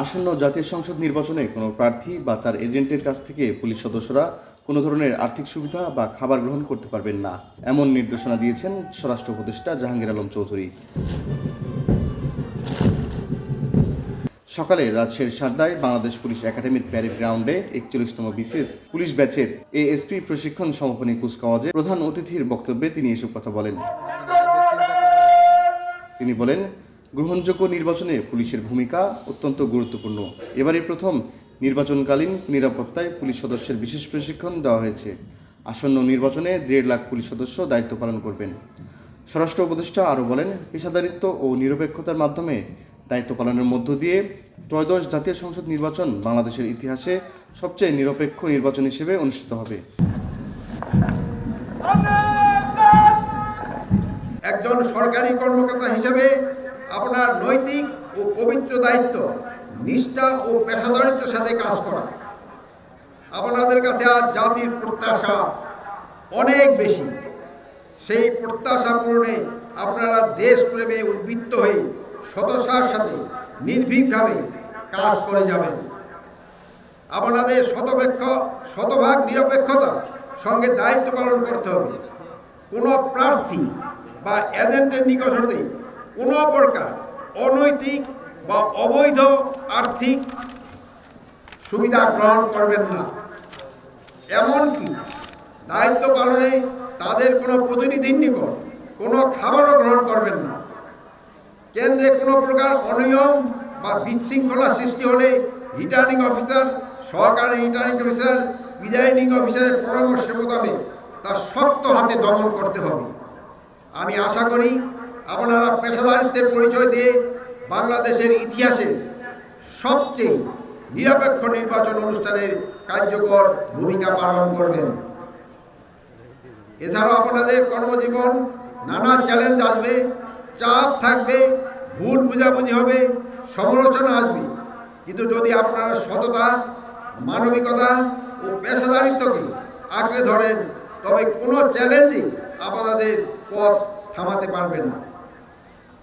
আসন্ন জাতীয় সংসদ নির্বাচনে কোনো প্রার্থী বা তার এজেন্টের কাছ থেকে পুলিশ সদস্যরা কোনো ধরনের আর্থিক সুবিধা বা খাবার গ্রহণ করতে পারবেন না। এমন নির্দেশনা দিয়েছেন স্বরাষ্ট্র উপদেষ্টা জাহাঙ্গীর আলম চৌধুরী। সকালে রাজশাহীর সারদায় বাংলাদেশ পুলিশ একাডেমির প্যারেড গ্রাউন্ডে একচল্লিশতম বিশেষ পুলিশ ব্যাচের এএসপি প্রশিক্ষণ সমাপনী কুচকাওয়াজে প্রধান অতিথির বক্তব্যে তিনি এসব কথা বলেন। তিনি বলেন গ্রহণযোগ্য নির্বাচনে পুলিশের ভূমিকা অত্যন্ত গুরুত্বপূর্ণ। এবারই প্রথম নির্বাচনকালীন নিরাপত্তায় পুলিশ সদস্যের বিশেষ প্রশিক্ষণ দেওয়া হয়েছে। আসন্ন নির্বাচনে দেড় লাখ পুলিশ সদস্য দায়িত্ব পালন করবেন। স্বরাষ্ট্র উপদেষ্টা আরও বলেন, পেশাদারিত্ব ও নিরপেক্ষতার মাধ্যমে দায়িত্ব পালনের মধ্য দিয়ে ত্রয়োদশ জাতীয় সংসদ নির্বাচন বাংলাদেশের ইতিহাসে সবচেয়ে নিরপেক্ষ নির্বাচন হিসেবে অনুষ্ঠিত হবে। একজন সরকারি কর্মকর্তা হিসেবে আপনার নৈতিক ও পবিত্র দায়িত্ব, নিষ্ঠা ও পেশাদারিত্বের সাথে কাজ করা। আপনাদের কাছে আজ জাতির প্রত্যাশা অনেক বেশি। সেই প্রত্যাশা পূরণে আপনারা দেশপ্রেমে উদ্বৃত্ত হয়ে সতসার সাথে নির্ভীকভাবে কাজ করে যাবেন। আপনাদের শতপেক্ষ, শতভাগ নিরপেক্ষতা সঙ্গে দায়িত্ব পালন করতে হবে। কোনো প্রার্থী বা এজেন্টের নিকট হতে কোনো প্রকার অনৈতিক বা অবৈধ আর্থিক সুবিধা গ্রহণ করবেন না। এমনকি দায়িত্ব পালনে তাদের কোনো প্রতিনিধির নিকট কোনো খাবারও গ্রহণ করবেন না। কেন্দ্রে কোনো প্রকার অনিয়ম বা বিশৃঙ্খলা সৃষ্টি হলে রিটার্নিং অফিসার, সহকারী রিটার্নিং অফিসার, প্রিজাইডিং অফিসারের পরামর্শ মোতাবেক তা শক্ত হাতে দমন করতে হবে। আমি আশা করি আপনারা পেশাদারিত্বের পরিচয় দিয়ে বাংলাদেশের ইতিহাসে সবচেয়ে নিরপেক্ষ নির্বাচন অনুষ্ঠানের কার্যকর ভূমিকা পালন করবেন। এছাড়াও আপনাদের কর্মজীবন নানা চ্যালেঞ্জ আসবে, চাপ থাকবে, ভুল বুঝাবুঝি হবে, সমালোচনা আসবে। কিন্তু যদি আপনারা সততা, মানবিকতা ও পেশাদারিত্বকে আঁকড়ে ধরেন, তবে কোনো চ্যালেঞ্জই আপনাদের পথ থামাতে পারবে না।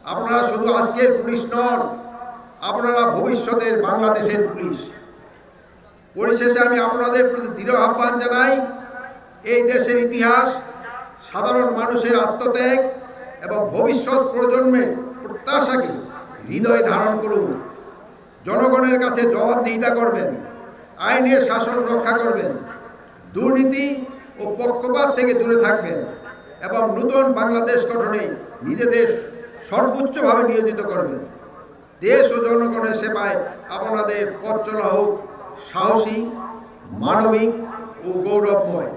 আপনারা শুধু আজকের পুলিশ নন, আপনারা ভবিষ্যতের বাংলাদেশের পুলিশ। পরিশেষে আমি আপনাদের প্রতি দৃঢ় আহ্বান জানাই, এই দেশের ইতিহাস সাধারণ মানুষের আত্মত্যাগ এবং ভবিষ্যৎ প্রজন্মের প্রত্যাশাকে হৃদয়ে ধারণ করুন। জনগণের কাছে জবাবদিহিতা করবেন, আইনের শাসন রক্ষা করবেন, দুর্নীতি ও পক্ষপাত থেকে দূরে থাকবেন এবং নতুন বাংলাদেশ গঠনে নিজেদের সর্বোচ্চভাবে নিয়োজিত করবেন। দেশ ও জনগণের সেবায় আপনাদের পথ চলা হোক সাহসী, মানবিক ও গৌরবময়।